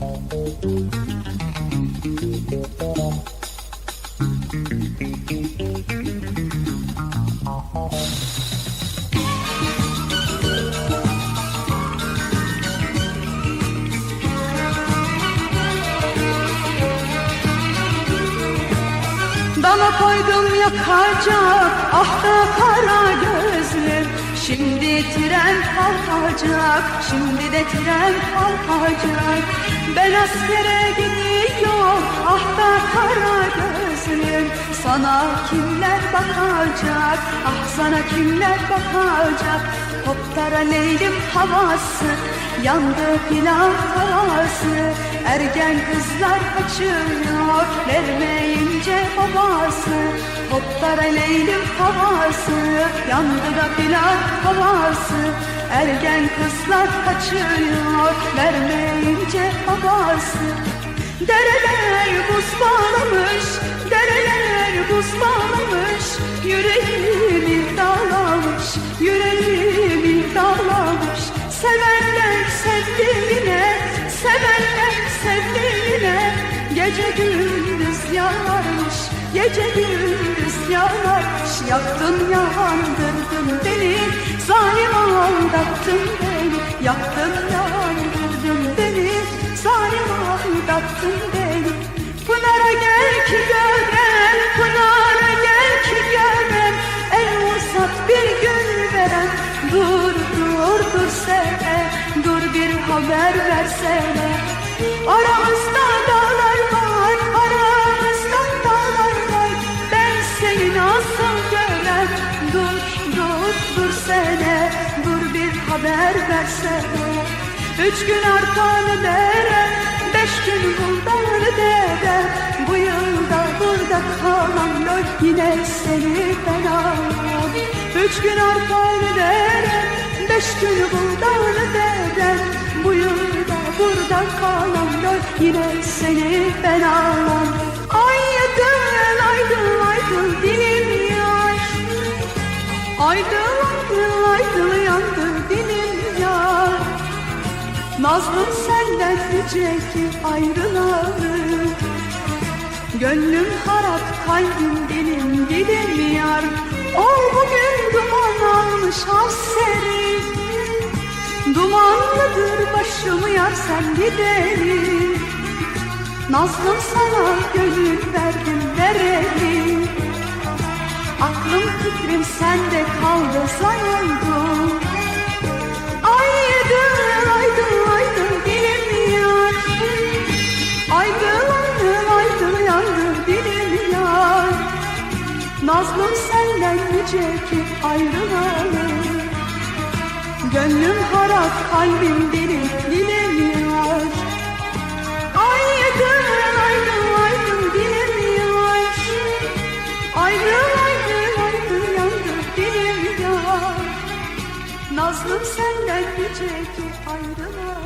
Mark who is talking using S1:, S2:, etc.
S1: Dana koydum yakacak ah da kara gözlüm Şimdi tren kalkacak şimdi de tren kalkacak. Ben askere gidiyorum ah da kara Sana kimler bakacak? Ah sana kimler bakacak? Koptara leylim havası? Yandı pilav havası. Ergen kızlar kaçıyor vermeyince babası. Hoplara leylim havası? Yandı da pilav havası. Ergen kızlar kaçıyor vermeyince babası. Dereler buz bağlamış, dereler buz bağlamış Yüreğimi dağlamış, yüreğimi dağlamış. Sevenler sevdiğine, sevenler sevdiğine Gece gündüz yanarmış, gece gündüz yanarmış Yaktın yandırdın beni, zalim aldattın beni. Yaktın yandırdın beni, zalim aldattın beni haber versene. Aramızda dağlar var Aramızda dağlar var. Ben seni nasıl görem? Dur dur dur sene. Dur bir haber versene. Üç gün arkanı derem Beş gün buldanı derem Bu yılda burada kalan Lol yine seni ben aram Üç gün arkanı derem Beş gün buldanı derem Bu yılda burada kalan Lol yine seni ben aram Aydın aydın aydın dilim yar. Aydın aydın aydın yandı dilim yar. Nazlım senden yüce ki ayrılalım Gönlüm harap kalbim dilim dilim yar. O bugün duman almış haseri Dumanlıdır başımı yar sen gidelim Nazlım sana gönül verdim verelim Aklım fikrim sende kaldı sayıldım Aydın aydın aydın dilim yar. Aydın aydın aydın yandı dilim yar. Nazlım senden yüce ki ayrılalım kalbim dilim yar Aydın aydın aydın dilim yar Aydın aydın aydın yandı dilim yar Nazlım senden yüce ki ayrılalım